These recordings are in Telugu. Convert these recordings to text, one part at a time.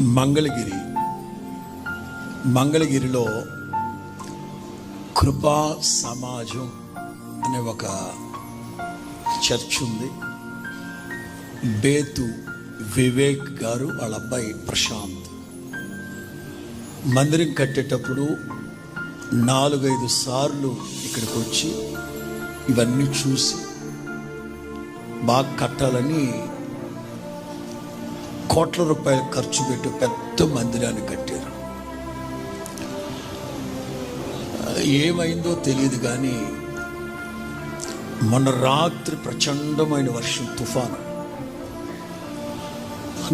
మంగళగిరి. మంగళగిరిలో కృపా సమాజం అనే ఒక చర్చ్ ఉంది. బేతు వివేక్ గారు వాళ్ళ అబ్బాయి ప్రశాంత్. మందిరం కట్టేటప్పుడు నాలుగైదు సార్లు ఇక్కడికి వచ్చి ఇవన్నీ చూసి బాగా కట్టాలని కోట్ల రూపాయలు ఖర్చు పెట్టి పెద్ద మందిరాన్ని కట్టారు. ఏమైందో తెలియదు కానీ మొన్న రాత్రి ప్రచండమైన వర్షం తుఫాను.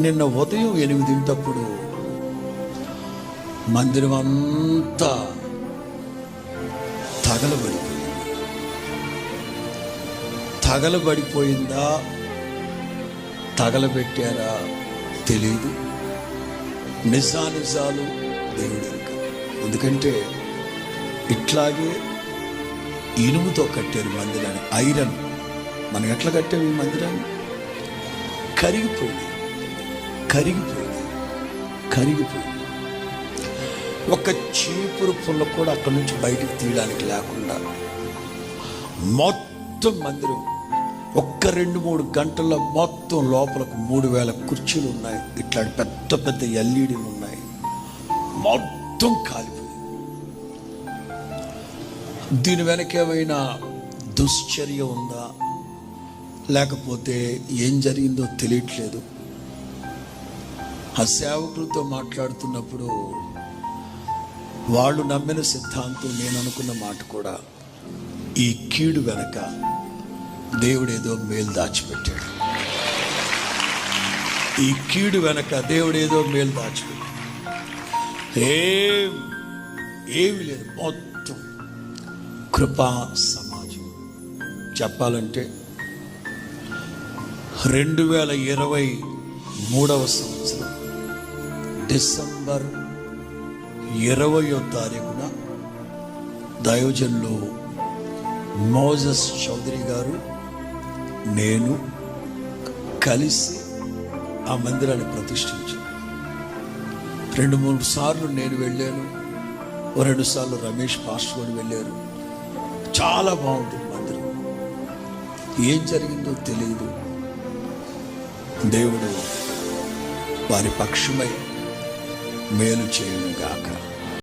నిన్న ఉదయం ఎనిమిదింటప్పుడు మందిరం అంతా తగలబడిపోయింది. తగలబడిపోయిందా? తగలబెట్టారా? తెలియదు నిజానిజాలు దేవుడు ఎరుక ఎందుకంటే ఇట్లాగే ఇనుముతో కట్టారు మందిరాన్ని. ఐరన్. మనం ఎట్లా కట్టాము ఈ మందిరాన్ని? కరిగిపోయింది. కరిగిపోయింది. కరిగిపోయింది. ఒక చీపురు పుల్ల కూడా అక్కడి నుంచి బయటికి తీయడానికి లేకుండా మొత్తం మందిరం ఒక్క రెండు మూడు గంటల్లో మొత్తం లోపలకు మూడు వేల కుర్చీలు ఉన్నాయి. ఇట్లాంటి పెద్ద పెద్ద ఎల్ఈడీలు ఉన్నాయి. మొత్తం కాలిపోయింది. దీని వెనక ఏమైనా దుశ్చర్య ఉందా? లేకపోతే ఏం జరిగిందో తెలియట్లేదు. ఆ సేవకులతో మాట్లాడుతున్నప్పుడు వాళ్ళు నమ్మిన సిద్ధాంతం నేను అనుకున్న మాట కూడా ఈ కీడు వెనక దేవుడు ఏదో మేలు దాచిపెట్టాడు. ఈ కీడు వెనక దేవుడు ఏదో మేలు దాచిపెట్టాడు. ఏం ఏమి లేదు మొత్తం కృపా సమాజం. చెప్పాలంటే రెండు వేల ఇరవై మూడవ సంవత్సరం డిసెంబర్ ఇరవయో తారీఖున దయోజన్లో మోజస్ చౌదరి గారు నేను కలిసి ఆ మందిరాన్ని ప్రతిష్ఠించాను. రెండు మూడు సార్లు నేను వెళ్ళాను. ఓ రెండు సార్లు రమేష్ పాస్టర్ కూడా వెళ్ళారు. చాలా బాగుంటుంది మందిరం. ఏం జరిగిందో తెలియదు దేవుడు వారి పక్షమై మేలు చేయను గాక.